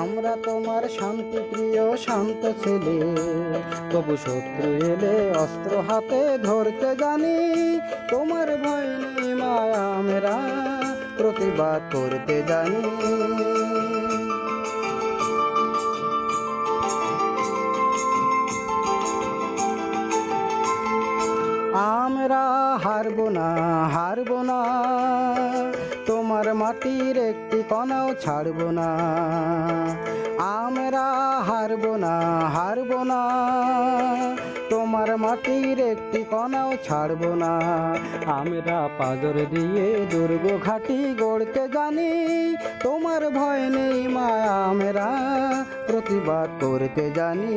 আমরা তোমার শান্তি প্রিয়, শান্ত ছেলে। তবু শত্রু এলে অস্ত্র হাতে ধরতে জানি, তোমার ভয় মায়া মেরা, প্রতিবাদ করতে জানি। আমরা হারবো না হারবো না। তোমার মাটির একটি কণাও ছাড়ব না। আমরা হারবো না হারবো না। তোমার মাটির একটি কণাও ছাড়বো না। আমরা পাজর দিয়ে দুর্গ ঘাটি গড়তে জানি। তোমার ভয় নেই মায়া আমরা প্রতিবাদ করতে জানি।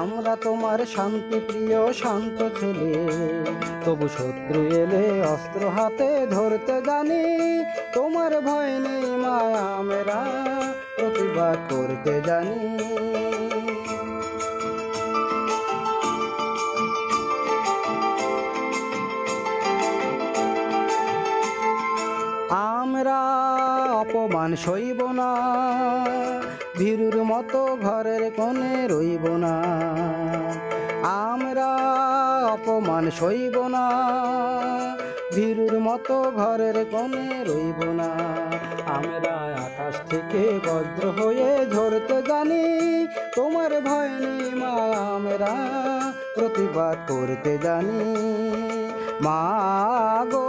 আমরা তোমার শান্তি প্রিয় শান্ত ছেলে। তবু শত্রু এলে অস্ত্র হাতে ধরতে জানি, তোমার ভয় নেই মায়া মেরা, প্রতিবাদ করতে জানি। আমরা অপমান সইব না, ভীরুর মতো ঘরের কোণে রইব না। অপমান সইব না, ভীরুর মতো ঘরের কোণে রইব না। আমরা আকাশ থেকে বজ্র হয়ে ঝরতে জানি, তোমার ভয় নেই মা, আমরা প্রতিবাদ করতে জানি। মা গো